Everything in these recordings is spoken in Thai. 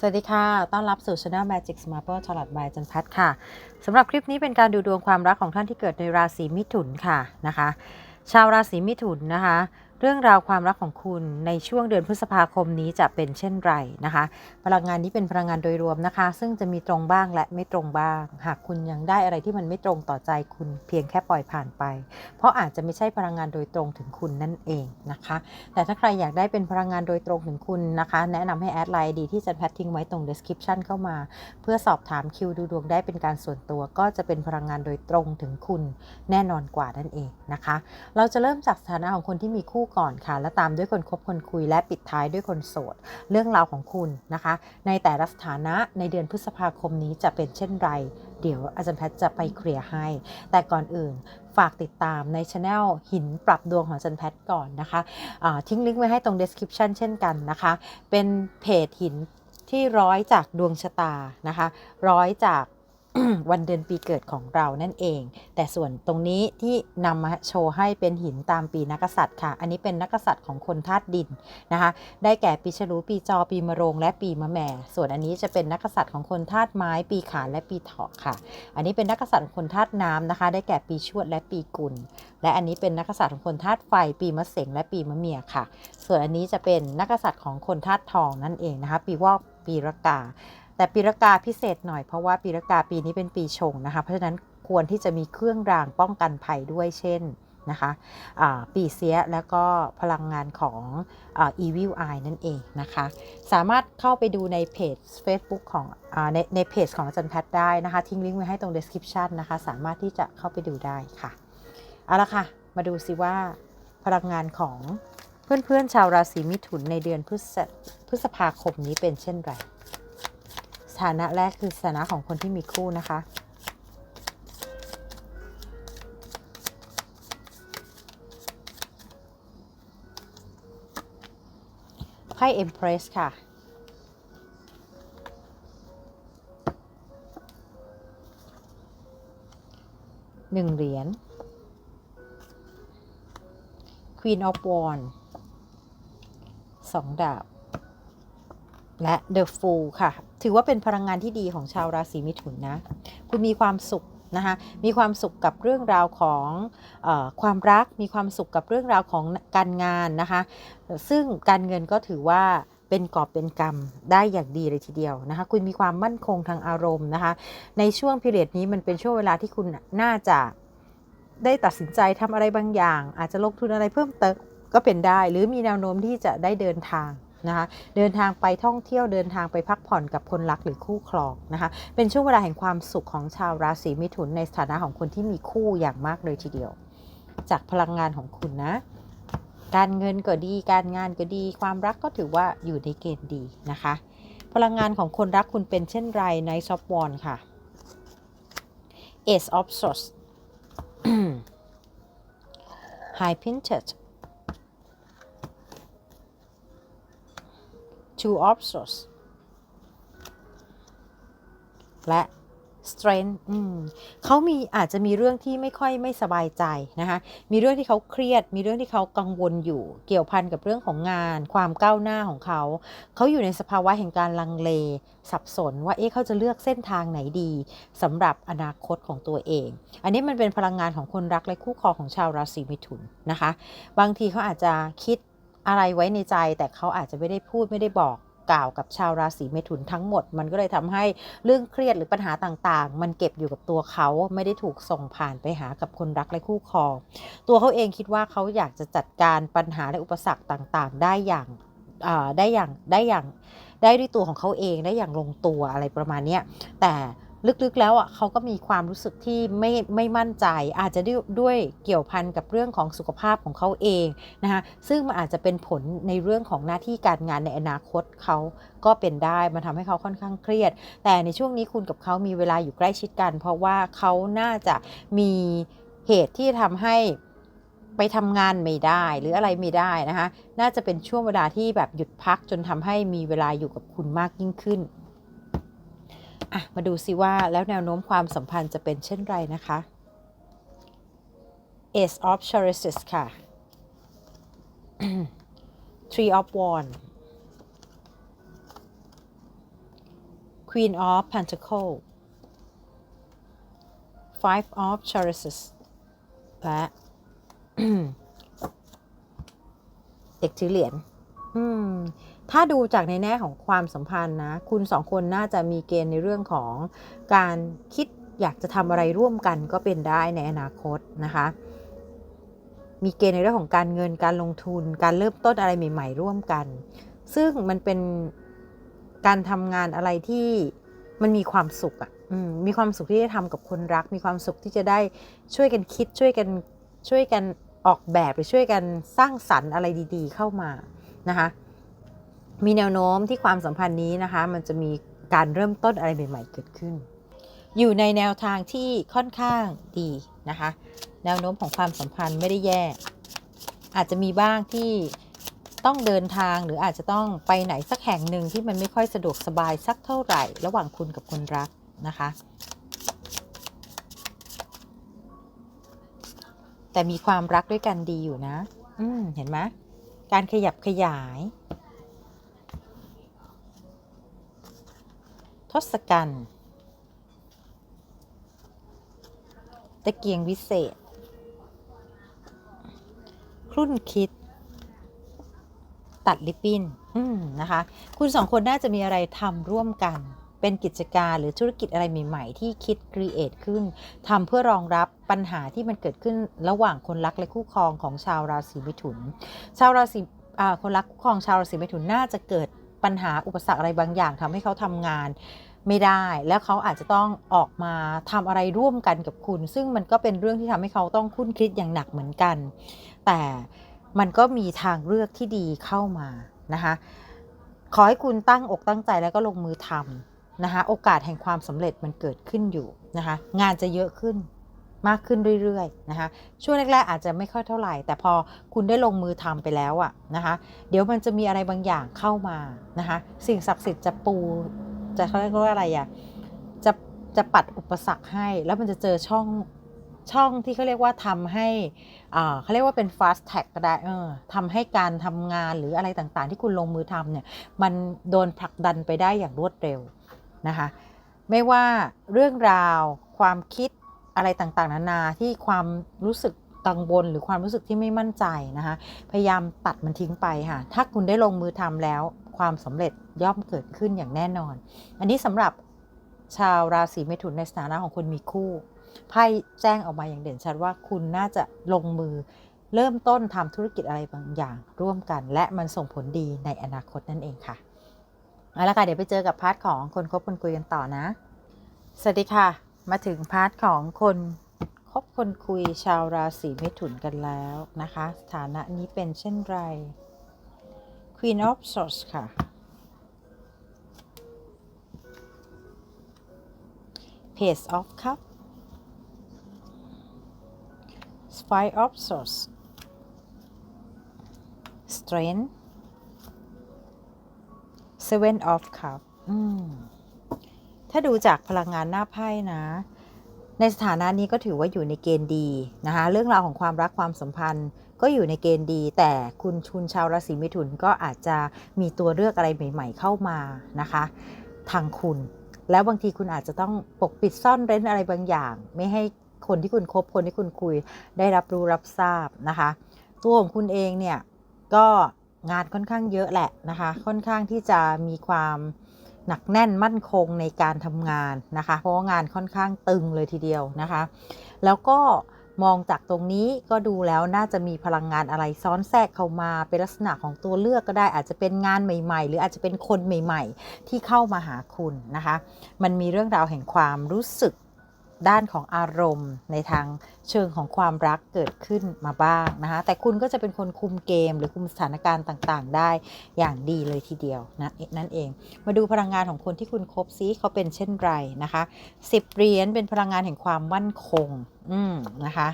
สวัสดีค่ะ ต้อนรับสู่ Channel Magic Marble Tarot by จันพัฒค่ะ สำหรับคลิปนี้เป็นการดูดวงความรักของท่านที่เกิดในราศีมิถุนค่ะนะคะ ชาวราศีมิถุนนะคะ เรื่องราวความรักของคุณในช่วงเดือนพฤษภาคมนี้จะเป็นเช่นไรนะคะ พลังงานนี้เป็นพลังงานโดยรวมนะคะ ซึ่งจะมีตรงบ้างและไม่ตรงบ้าง หากคุณยังได้อะไรที่มันไม่ตรงต่อใจคุณเพียงแค่ปล่อยผ่านไป เพราะอาจจะไม่ใช่พลังงานโดยตรงถึงคุณนั่นเองนะคะ แต่ถ้าใครอยากได้เป็นพลังงานโดยตรงถึงคุณนะคะ แนะนำให้แอดไลน์ดีที่จันแพททิ้งไว้ตรง description เข้ามา เพื่อสอบถามคิวดูดวงได้เป็นการส่วนตัว ก็จะเป็นพลังงานโดยตรงถึงคุณ แน่นอนกว่านั่นเองนะคะ เราจะเริ่มจากสถานะของคนที่มีคู่ก่อนค่ะ และตามด้วยคนคบคนคุยและปิดท้ายด้วยคนโสด เรื่องราวของคุณนะคะ ในแต่ละสถานะในเดือนพฤษภาคมนี้จะเป็นเช่นไร เดี๋ยวอาจารย์แพทย์จะไปเคลียร์ให้ แต่ก่อนอื่นฝากติดตามในช anel หินปรับดวงของอาจันแพทย์ก่อนนะคะอ่าทิ้งลิงก์ไว้ให้ตรง description เช่นกันนะคะ เป็นเพจหินที่ร้อยจากดวงชะตานะคะ ร้อยจาก วันเดือนปีเกิดของเรานั่นเอง แต่ส่วนตรงนี้ที่นำมาโชว์ให้เป็นหินตามปีนักษัตริย์ค่ะ อันนี้เป็นนักษัตริย์ของคนธาตุดินนะคะ ได้แก่ปีฉลูปีจอปีมะโรง และปีมะแม่ ส่วนอันนี้จะเป็นนักษัตริย์ของคนธาตุไม้ ปีขานและปีเถาะค่ะ อันนี้เป็นนักษัตริย์ของคนธาตุน้ำนะคะ ได้แก่ปีชวดและปีกุล และอันนี้เป็นนักษัตริย์ของคนธาตุไฟ ปีมะเสงและปีมะเมียค่ะ ส่วนอันนี้จะเป็นนักษัตริย์ของคนธาตุทองนั่นเองนะคะ ปีวอกปีรากา แต่ปีรากาพิเศษหน่อยเพราะว่าปีรากาปีนี้เป็นปีชงนะคะ เพราะฉะนั้นควรที่จะมีเครื่องรางป้องกันภัยด้วยเช่นนะคะปีเสียแล้วก็พลังงานของอ่า Evil Eye นั่นเองนะคะ สามารถเข้าไปดูในเพจ Facebook ของอในในเพจของอาจารย์แพทย์ได้นะคะ ทิ้งลิงก์ไว้ให้ตรง description นะคะ สามารถที่จะเข้าไปดูได้ค่ะ เอาละค่ะ มาดูสิว่าพลังงานของเพื่อนๆชาวราศีมิถุนในเดือนพฤษพฤษภาคมนี้เป็นเช่นไร สถานะแรกคือสถานะของคนที่มีคู่นะคะ ไพ่ Empress ค่ะหนึ่งเหรียญ Queen of Wands สองดาบ และ The Fool ค่ะ ถือว่าเป็นพลังงานที่ดีของชาวราศีมิถุนนะ คุณมีความสุขนะคะมีความสุขกับเรื่องราวของอความรัก มีความสุขกับเรื่องราวของการงานนะคะ ซึ่งการเงินก็ถือว่าเป็นกอบเป็นกรรมได้อย่างดีเลยทีเดียวนะคะ คุณมีความมั่นคงทางอารมณ์นะคะ ในช่วงพิเรียดนี้มันเป็นช่วงเวลาที่คุณน่าจะได้ตัดสินใจทำอะไรบางอย่าง อาจจะลงทุนอะไรเพิ่มเติมก็เป็นได้ หรือมีแนวโน้มที่จะได้เดินทาง นะคะ เดินทางไปท่องเที่ยวเดินทางไปพักผ่อนกับคนรักหรือคู่ครองนะคะ เป็นช่วงเวลาแห่งความสุขของชาวราศีมิถุนในสถานะของคนที่มีคู่อย่างมากเลยทีเดียว จากพลังงานของคุณนะ การเงินก็ดี การงานก็ดี ความรักก็ถือว่าอยู่ในเกณฑ์ดีนะคะ พลังงานของคนรักคุณเป็นเช่นไรในซอฟวอนค่ะ Ace of Swords High Pinted Two of Swords และ strength เขามีอาจจะมีเรื่องที่ไม่ค่อยไม่สบายใจนะคะ มีเรื่องที่เขาเครียด มีเรื่องที่เขากังวลอยู่ เกี่ยวพันกับเรื่องของงาน ความก้าวหน้าของเขา เขาอยู่ในสภาวะแห่งการลังเล สับสนว่า เอ๊ะ เขาจะเลือกเส้นทางไหนดีสำหรับอนาคตของตัวเอง อันนี้มันเป็นพลังงานของคนรักและคู่ครองของชาวราศีมิถุนนะคะ บางทีเขาอาจจะคิด อะไรไว้ในใจแต่เขาอาจจะไม่ได้พูดไม่ได้บอกกล่าวกับชาวราศีเมถุนทั้งหมด มันก็เลยทำให้เรื่องเครียดหรือปัญหาต่างๆ มันเก็บอยู่กับตัวเขาไม่ได้ถูกส่งผ่านไปหากับคนรักและคู่ครอง ตัวเขาเองคิดว่าเขาอยากจะจัดการปัญหาและอุปสรรคต่างๆ ได้อย่างได้อย่างได้อย่างได้ด้วยตัวของเขาเองได้อย่างลงตัวอะไรประมาณนี้แต่ ลึกๆแล้วอะเขาก็มีความรู้สึกที่ไม่ไม่มั่นใจ อาจจะด้วยด้วยเกี่ยวพันกับเรื่องของสุขภาพของเขาเองนะคะซึ่งมันอาจจะเป็นผลในเรื่องของหน้าที่การงานในอนาคตเขาก็เป็นได้มันทำให้เขาค่อนข้างเครียด แต่ในช่วงนี้คุณกับเขามีเวลาอยู่ใกล้ชิดกัน เพราะว่าเขาน่าจะมีเหตุที่ทำให้ไปทำงานไม่ได้หรืออะไรไม่ได้นะคะ น่าจะเป็นช่วงเวลาที่แบบหยุดพักจนทำให้มีเวลาอยู่กับคุณมากยิ่งขึ้น อะมาดูสิว่าแล้วแนวโน้มความสัมพันธ์จะเป็นเช่นไรนะคะ Ace of Charises ค่ะ Three of Wands Queen of Pentacles Five of Chalices และ เด็กถือเหรียญอืม ถ้าดูจากในแง่ของความสัมพันธ์นะ คุณสองคนน่าจะมีเกณฑ์ในเรื่องของการคิดอยากจะทำอะไรร่วมกันก็เป็นได้ในอนาคตนะคะ มีเกณฑ์ในเรื่องของการเงินการลงทุน การเริ่มต้นอะไรใหม่ ๆ ร่วมกัน ซึ่งมันเป็นการทำงานอะไรที่มันมีความสุขอะ่ะอืมมีความสุขที่ได้ทำกับคนรัก มีความสุขที่จะได้ช่วยกันคิดช่วยกันช่วยกันออกแบบหรือช่วยกันสร้างสรรค์อะไรดี ๆ เข้ามานะคะ มีแนวโน้มที่ความสัมพันธ์นี้นะคะ มันจะมีการเริ่มต้นอะไรใหม่ๆเกิดขึ้น อยู่ในแนวทางที่ค่อนข้างดีนะคะ แนวโน้มของความสัมพันธ์ไม่ได้แย่ อาจจะมีบ้างที่ต้องเดินทางหรืออาจจะต้องไปไหนสักแห่งหนึ่งที่มันไม่ค่อยสะดวกสบายสักเท่าไหร่ ระหว่างคุณกับคนรักนะคะ แต่มีความรักด้วยกันดีอยู่นะ อืมเห็นไหมการขยับขยาย ศกัณฐ์ตะเกียงวิเศษ ครุ่นคิด ตัดลิปปิ้นนะคะ คุณสองคนน่าจะมีอะไรทำร่วมกัน เป็นกิจการหรือธุรกิจอะไรใหม่ ๆ ที่คิดครีเอทขึ้นทำเพื่อรองรับปัญหาที่มันเกิดขึ้นระหว่างคนรักและคู่ครองของชาวราศีมิถุน ชาวราศีคนรักคู่ครองชาวราศีมิถุนน่าจะเกิดปัญหาอุปสรรคอะไรบางอย่างทำให้เขาทำงาน ไม่ได้ แล้วเขาอาจจะต้องออกมาทำอะไรร่วมกันกับคุณ ซึ่งมันก็เป็นเรื่องที่ทำให้เขาต้องคุ้นคิดอย่างหนักเหมือนกัน แต่มันก็มีทางเลือกที่ดีเข้ามานะคะขอให้คุณตั้งอกตั้งใจแล้วก็ลงมือทำนะคะโอกาสแห่งความสำเร็จมันเกิดขึ้นอยู่นะคะงานจะเยอะขึ้นมากขึ้นเรื่อยๆนะคะช่วงแรกๆอาจจะไม่ค่อยเท่าไหร่ แต่พอคุณได้ลงมือทำไปแล้วอะนะคะเดี๋ยวมันจะมีอะไรบางอย่างเข้ามานะคะสิ่งศักดิ์สิทธิ์จะปู จะเขาเรียกว่าอะไรอะจะจะปัดอุปสรรคให้ แล้วมันจะเจอช่องช่องที่เขาเรียกว่าทำให้อ่าเขาเรียกว่าเป็น fast tag ก็ได้เออทำให้การทำงานหรืออะไรต่างๆ ที่คุณลงมือทำเนี่ยมันโดนผลักดันไปได้อย่างรวดเร็วนะคะไม่ว่าเรื่องราว ความคิดอะไรต่างๆ นานาที่ความรู้สึกกังวลหรือความรู้สึกที่ไม่มั่นใจนะคะพยายามตัดมันทิ้งไปค่ะถ้าคุณได้ลงมือทำแล้ว ความสำเร็จย่อมเกิดขึ้นอย่างแน่นอน อันนี้สำหรับชาวราศีเมถุนในสถานะของคนมีคู่ไพ่แจ้งออกมาอย่างเด่นชัดว่าคุณน่าจะลงมือเริ่มต้นทำธุรกิจอะไรบางอย่างร่วมกัน และมันส่งผลดีในอนาคตนั่นเองค่ะเอาละค่ะเดี๋ยวไปเจอกับพาร์ทของคนคบคนคุยกันต่อนะ สวัสดีค่ะ มาถึงพาร์ทของคนคบคนคุยชาวราศีเมถุนกันแล้วนะคะ สถานะนี้เป็นเช่นไร Queen of Swords ค่ะ Page of Cup Five of Swords Strength Seven of Cup อืมถ้าดูจากพลังงานหน้าไพ่นะ ในสถานะนี้ก็ถือว่าอยู่ในเกณฑ์ดีนะคะ เรื่องราวของความรักความสัมพันธ์ ก็อยู่ในเกณฑ์ดี แต่คุณชุนชาวราศีมิถุนก็อาจจะมีตัวเลือกอะไรใหม่ ๆ เข้ามานะคะ ทางคุณ แล้วบางทีคุณอาจจะต้องปกปิดซ่อนเร้นอะไรบางอย่าง ไม่ให้คนที่คุณคบคนที่คุณคุยได้รับรู้รับทราบนะคะ ตัวของคุณเองเนี่ยก็งานค่อนข้างเยอะแหละนะคะ ค่อนข้างที่จะมีความหนักแน่นมั่นคงในการทำงานนะคะ เพราะว่างานค่อนข้างตึงเลยทีเดียวนะคะ แล้วก็ มองจากตรงนี้ก็ดูแล้วน่าจะมีพลังงานอะไรซ้อนแทรกเข้ามาเป็นลักษณะของตัวเลือกก็ได้ อาจจะเป็นงานใหม่ ๆ หรืออาจจะเป็นคนใหม่ ๆ ที่เข้ามาหาคุณนะคะ มันมีเรื่องราวแห่งความรู้สึก ด้านของอารมณ์ในทางเชิงของความรักเกิดขึ้นมาบ้างนะคะ แต่คุณก็จะเป็นคนคุมเกม หรือคุมสถานการณ์ต่างๆ ได้อย่างดีเลยทีเดียวนะนั่นเอง มาดูพลังงานของคนที่คุณคบซิเขาเป็นเช่นไรนะคะสิบเหรียญเป็นพลังงานแห่งความมั่นคง อืมนะคะ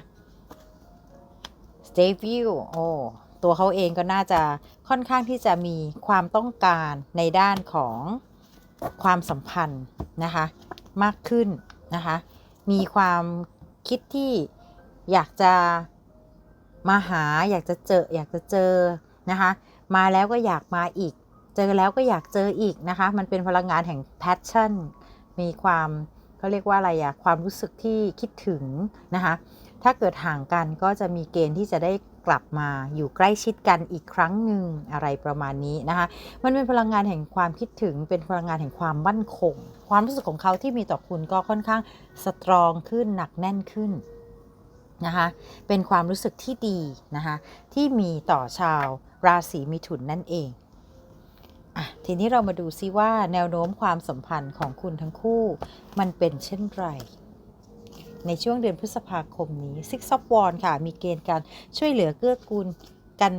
stay v i e โอ้ตัวเขาเองก็น่าจะค่อนข้างที่จะมีความต้องการในด้านของความสัมพันธ์นะคะ มากขึ้นนะคะ มีความคิดที่อยากจะมาหาอยากจะเจออยากจะเจอนะคะ มาแล้วก็อยากมาอีก เจอแล้วก็อยากเจออีกนะคะ มันเป็นพลังงานแห่งแพชชั่น มีความเขาเรียกว่าอะไรอะความรู้สึกที่คิดถึงนะคะ ถ้าเกิดห่างกันก็จะมีเกณฑ์ที่จะได้กลับมาอยู่ใกล้ชิดกันอีกครั้งหนึ่งอะไรประมาณนี้นะคะ มันเป็นพลังงานแห่งความคิดถึง เป็นพลังงานแห่งความมั่นคง ความรู้สึกของเขาที่มีต่อคุณก็ค่อนข้างสตรองขึ้นหนักแน่นขึ้นนะคะ เป็นความรู้สึกที่ดีนะคะที่มีต่อชาวราศีมิถุนนั่นเองอะทีนี้เรามาดูซิว่าแนวโน้มความสัมพันธ์ของคุณทั้งคู่ มันเป็นเช่นไร ในช่วงเดือนพฤษภาคมนี้ Six of Wands ค่ะ มีเกณฑ์การช่วยเหลือเกื้อกูลกัน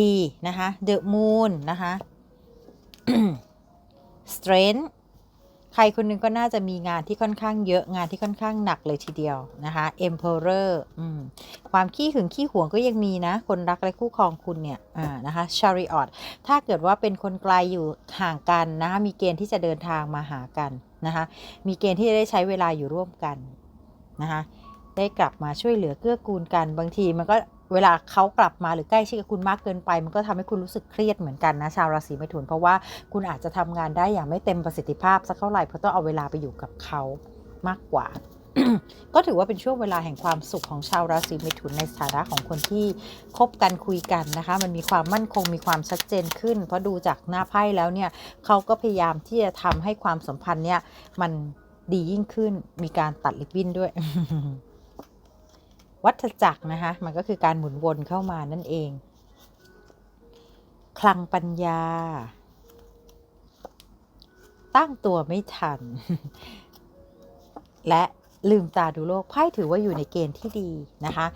ดีนะคะ The Moon นะคะ Strength ใครคนหนึงก็น่าจะมีงานที่ค่อนข้างเยอะงานที่ค่อนข้างหนักเลยทีเดียวนะคะ Emperor อืมความขี้หึงขี้หวงก็ยังมีนะ คนรักและคู่ครองคุณเนี่ยนะคะ Chariot ถ้าเกิดว่าเป็นคนไกลอยู่ห่างกันนะคะมีเกณฑ์ที่จะเดินทางมาหากันนะคะมีเกณฑ์ที่จะได้ใช้เวลาอยู่ร่วมกัน นะคะได้กลับมาช่วยเหลือเกื้อกูลกันบางทีมันก็เวลาเขากลับมาหรือใกล้ชิดกับคุณมากเกินไป มันก็ทำให้คุณรู้สึกเครียดเหมือนกันนะชาวราศีเมถุนเพราะว่าคุณอาจจะทำงานได้อย่างไม่เต็มประสิทธิภาพสักเท่าไหร่เพราะต้องเอาเวลาไปอยู่กับเขามากกว่า ก็ถือว่าเป็นช่วงเวลาแห่งความสุขของชาวราศีเมถุนในสถานะของคนที่คบกันคุยกันนะคะ มันมีความมั่นคงมีความชัดเจนขึ้น เพราะดูจากหน้าไพ่แล้วเนี่ยเขาก็พยายามที่จะทำให้ความสัมพันธ์เนี่ยมัน ดียิ่งขึ้น มีการตัดลิบบิ้นด้วย วัฏจักรนะคะ มันก็คือการหมุนวนเข้ามานั่นเอง คลังปัญญา ตั้งตัวไม่ทัน และลืมตาดูโลกไพ่ถือว่าอยู่ในเกณฑ์ที่ดีนะคะ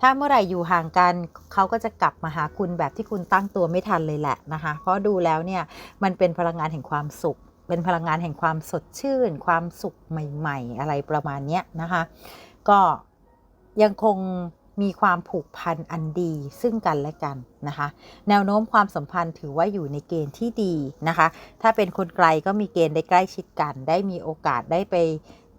ถ้าเมื่อไหร่อยู่ห่างกันเขาก็จะกลับมาหาคุณแบบที่คุณตั้งตัวไม่ทันเลยแหละนะคะ เพราะดูแล้วเนี่ยมันเป็นพลังงานแห่งความสุข เป็นพลังงานแห่งความสดชื่น ความสุขใหม่ ๆ อะไรประมาณนี้นะคะ ก็ยังคงมีความผูกพันอันดีซึ่งกันและกันนะคะ แนวโน้มความสัมพันธ์ถือว่าอยู่ในเกณฑ์ที่ดีนะคะ ถ้าเป็นคนไกลก็มีเกณฑ์ได้ใกล้ชิดกัน ได้มีโอกาสได้ไป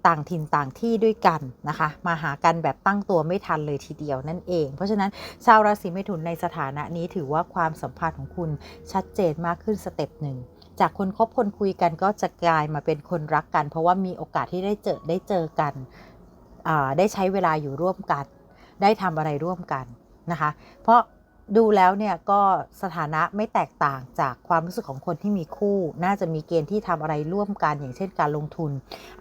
ต่างถิ่นต่างที่ด้วยกันนะคะ มาหากันแบบตั้งตัวไม่ทันเลยทีเดียวนั่นเอง เพราะฉะนั้นชาวราศีเมถุนในสถานะนี้ถือว่าความสัมพันธ์ของคุณชัดเจนมากขึ้นสเต็ปหนึ่ง จากคนคบคนคุยกันก็จะกลายมาเป็นคนรักกัน เพราะว่ามีโอกาสที่ได้เจอได้เจอกันได้ใช้เวลาอยู่ร่วมกัน ได้ทำอะไรร่วมกันนะคะ เพราะดูแล้วเนี่ยก็สถานะไม่แตกต่างจากความรู้สึกของคนที่มีคู่ น่าจะมีเกณฑ์ที่ทำอะไรร่วมกัน อย่างเช่นการลงทุน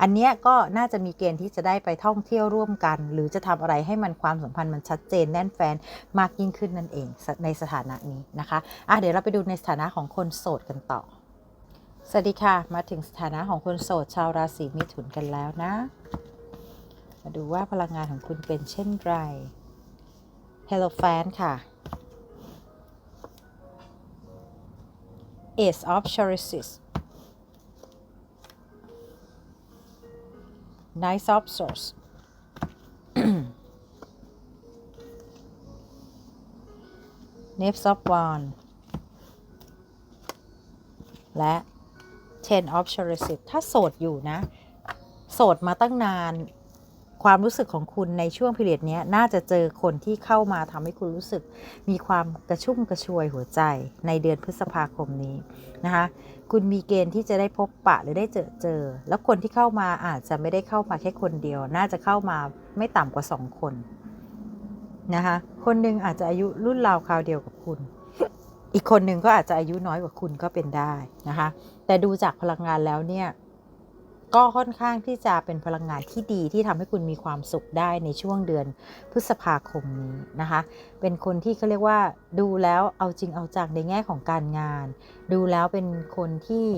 อันนี้ก็น่าจะมีเกณฑ์ที่จะได้ไปท่องเที่ยวร่วมกัน หรือจะทำอะไรให้มันความสัมพันธ์มันชัดเจนแน่นแฟนมากยิ่งขึ้นนั่นเองในสถานะนี้นะคะอะเดี๋ยวเราไปดูในสถานะของคนโสดกันต่อ สวัสดีค่ะ มาถึงสถานะของคนโสดชาวราศีมิถุนกันแล้วนะ มาดูว่าพลังงานของคุณเป็นเช่นไร Hello Fan ค่ะ Ace of Chalices Knight of Swords Knave of Wands และ Ten of Chalices ถ้าโสดอยู่นะ โสดมาตั้งนาน ความรู้สึกของคุณในช่วงพิเรียดนี้น่าจะเจอคนที่เข้ามาทำให้คุณรู้สึก มีความกระชุ่มกระชวยหัวใจในเดือนพฤษภาคมนี้นะคะ คุณมีเกณฑ์ที่จะได้พบปะหรือได้เจอเจอ แล้วคนที่เข้ามาอาจจะไม่ได้เข้ามาแค่คนเดียว น่าจะเข้ามาไม่ต่ำกว่าสองคนนะคะ คนหนึ่งอาจจะอายุรุ่นราวคราวเดียวกับคุณ อีกคนหนึ่งก็อาจจะอายุน้อยกว่าคุณก็เป็นได้นะคะ แต่ดูจากพลังงานแล้วเนี่ยก็ค่อนข้างที่จะเป็นพลังงานที่ดีที่ทำให้คุณมีความสุขได้ในช่วงเดือนพฤษภาคมนี้นะคะ เป็นคนที่เขาเรียกว่าดูแล้วเอาจริงเอาจังในแง่ของการงาน ดูแล้วเป็นคนที่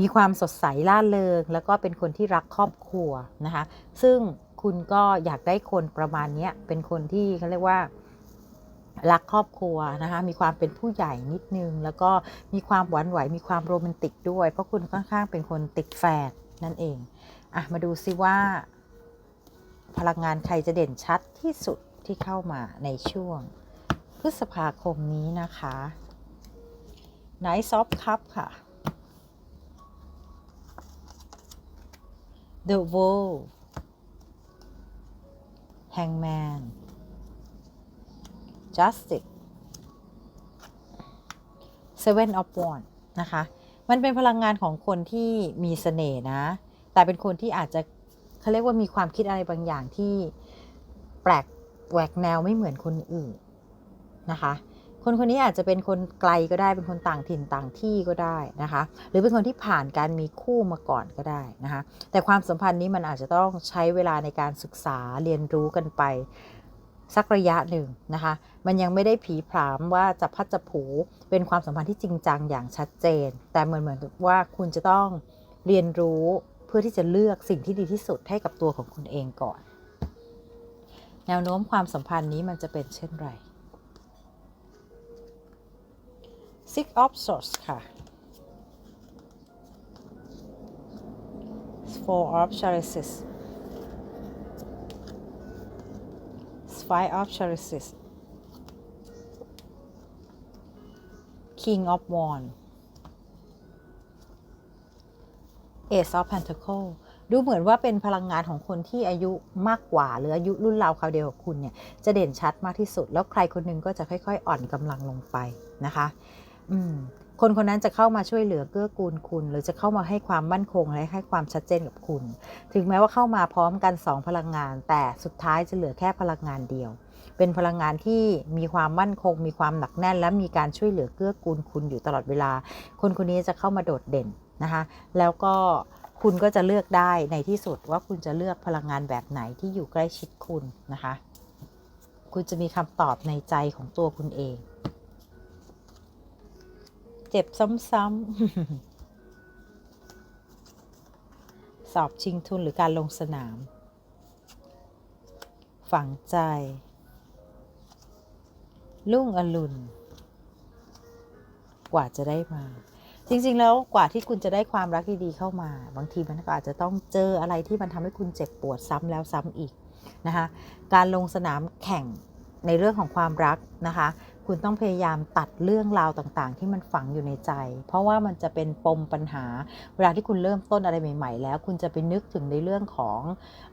มีความสดใสล่าเริง แล้วก็เป็นคนที่รักครอบครัวนะคะ ซึ่งคุณก็อยากได้คนประมาณนี้เป็นคนที่เขาเรียกว่า รักครอบครัวนะคะมีความเป็นผู้ใหญ่นิดนึง แล้วก็มีความหวานไหวมีความโรแมนติกด้วย เพราะคุณค่อนข้างเป็นคนติดแฟนนั่นเองอะมาดูซิว่า พลังงานใครจะเด่นชัดที่สุดที่เข้ามาในช่วง พฤษภาคมนี้นะคะ Nice of Cup ค่ะ The World Hangman Justice Seven of Wands นะคะ มันเป็นพลังงานของคนที่มีเสน่ห์นะ แต่เป็นคนที่อาจจะเขาเรียกว่ามีความคิดอะไรบางอย่างที่แปลกแหวกแนวไม่เหมือนคนอื่นนะคะ คนคนนี้อาจจะเป็นคนไกลก็ได้ เป็นคนต่างถิ่นต่างที่ก็ได้นะคะ หรือเป็นคนที่ผ่านการมีคู่มาก่อนก็ได้นะคะ แต่ความสัมพันธ์นี้มันอาจจะต้องใช้เวลาในการศึกษาเรียนรู้กันไป สักระยะหนึ่งนะคะ มันยังไม่ได้ผีผามว่าจะพัดจะผูเป็นความสัมพันธ์ที่จริงจังอย่างชัดเจน แต่เหมือนเหมือนว่าคุณจะต้องเรียนรู้เพื่อที่จะเลือกสิ่งที่ดีที่สุดให้กับตัวของคุณเองก่อน แนวโน้มความสัมพันธ์นี้มันจะเป็นเช่นไร Six of Swords ค่ะ Four of Chalices Five of Chalices King of Wands Ace of Pentacle ดูเหมือนว่าเป็นพลังงานของคนที่อายุมากกว่า หรืออายุรุ่นราวคราวเดียวกับคุณเนี่ยจะเด่นชัดมากที่สุด แล้วใครคนหนึงก็จะค่อยๆ อ่อนกำลังลงไปนะคะ อืม คนคนนั้นจะเข้ามาช่วยเหลือเกื้อกูลคุณ หรือจะเข้ามาให้ความมั่นคงและให้ความชัดเจนกับคุณ ถึงแม้ว่าเข้ามาพร้อมกัน 2 พลังงาน แต่สุดท้ายจะเหลือแค่พลังงานเดียว เป็นพลังงานที่มีความมั่นคง มีความหนักแน่น และมีการช่วยเหลือเกื้อกูลคุณอยู่ตลอดเวลา คนคนนี้จะเข้ามาโดดเด่นนะคะแล้วก็คุณก็จะเลือกได้ในที่สุดว่าคุณจะเลือกพลังงานแบบไหนที่อยู่ใกล้ชิดคุณนะคะ คุณจะมีคำตอบในใจของตัวคุณเอง เจ็บซ้ำๆ สอบชิงทุนหรือการลงสนาม ฝังใจ ลุ่งอรุณ กว่าจะได้มา จริงๆแล้วกว่าที่คุณจะได้ความรักดีๆเข้ามา บางทีมันก็อาจจะต้องเจออะไรที่มันทำให้คุณเจ็บปวดซ้ำแล้วซ้ำอีกนะคะ การลงสนามแข่งในเรื่องของความรักนะคะ คุณต้องพยายามตัดเรื่องราวต่างๆ ที่มันฝังอยู่ในใจ เพราะว่ามันจะเป็นปมปัญหา เวลาที่คุณเริ่มต้นอะไรใหม่ ๆ แล้ว คุณจะไปนึกถึงในเรื่องของ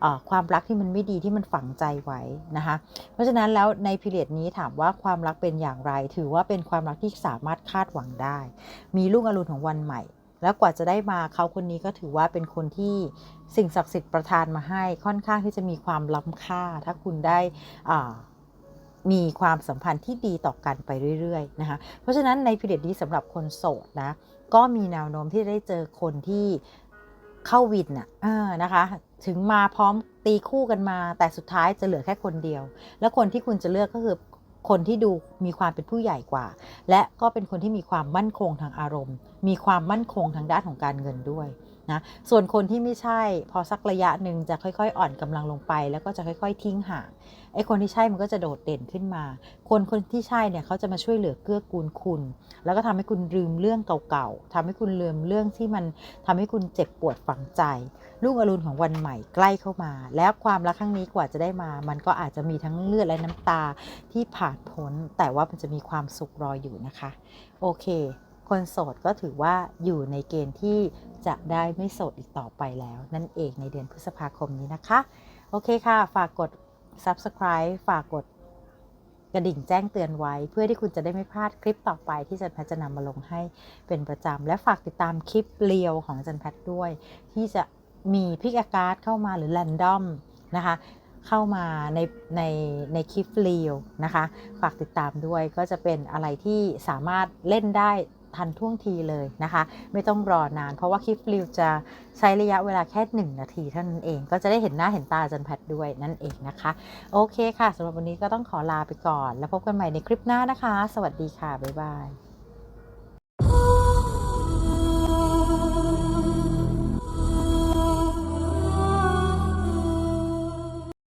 ออความรักที่มันไม่ดีที่มันฝังใจไว้นะคะเพราะฉะนั้นแล้วในพิเรียดนี้ถามว่าความรักเป็นอย่างไร ถือว่าเป็นความรักที่สามารถคาดหวังได้ มีลูกอรุณของวันใหม่ แล้วกว่าจะได้มาเขาคนนี้ก็ถือว่าเป็นคนที่สิ่งศักดิ์สิทธิ์ประทานมาให้ค่อนข้างที่จะมีความล้ำค่า ถ้าคุณได้อ่า มีความสัมพันธ์ที่ดีต่อกันไปเรื่อยๆนะคะ เพราะฉะนั้นในพิเรียดนี้สำหรับคนโสดนะก็มีแนวโน้มที่ได้เจอคนที่เข้าวินน่ะออนะคะ ถึงมาพร้อมตีคู่กันมา แต่สุดท้ายจะเหลือแค่คนเดียว แล้วคนที่คุณจะเลือกก็คือคนที่ดูมีความเป็นผู้ใหญ่กว่า และก็เป็นคนที่มีความมั่นคงทางอารมณ์ มีความมั่นคงทางด้านของการเงินด้วย นะส่วนคนที่ไม่ใช่พอสักระยะหนึ่งจะค่อยๆ อ่อนกำลังลงไป แล้วก็จะค่อย ๆ ทิ้งห่างไอ้คนที่ใช่มันก็จะโดดเด่นขึ้นมา คนคนที่ใช่เนี่ยเขาจะมาช่วยเหลือเกื้อกูลคุณ แล้วก็ทำให้คุณลืมเรื่องเก่าๆทำให้คุณลืมเรื่องที่มันทำให้คุณเจ็บปวดฝังใจลูกอรุณของวันใหม่ใกล้เข้ามา แล้วความรักครั้งนี้กว่าจะได้มา มันก็อาจจะมีทั้งเลือดและน้ำตาที่ผ่านพ้นแต่ว่ามันจะมีความสุขรออยู่นะคะ โอเค คนโสดก็ถือว่าอยู่ในเกณฑ์ที่จะได้ไม่โสดอีกต่อไปแล้ว นั่นเองในเดือนพฤษภาคมนี้นะคะ โอเคค่ะ ฝากกด subscribe ฝากกดกระดิ่งแจ้งเตือนไว้ เพื่อที่คุณจะได้ไม่พลาดคลิปต่อไปที่จันแพทย์จะนำมาลงให้เป็นประจำ และฝากติดตามคลิปเรียวของจันแพทย์ด้วย ที่จะมีพิกอาการ์ดเข้ามาหรือแรนดอมนะคะเข้ามาในในในคลิปเรียวนะคะ ฝากติดตามด้วยก็จะเป็นอะไรที่สามารถเล่นได้ ทันท่วงทีเลยนะคะ ไม่ต้องรอนาน เพราะว่าคลิปรีวจะใช้ระยะเวลาแค่ 1 นาทีเท่านั้นเอง ก็จะได้เห็นหน้าเห็นตาจันแพทด้วยนั่นเองนะคะ โอเคค่ะสำหรับวันนี้ก็ต้องขอลาไปก่อน แล้วพบกันใหม่ในคลิปหน้านะคะ สวัสดีค่ะ บ๊ายบาย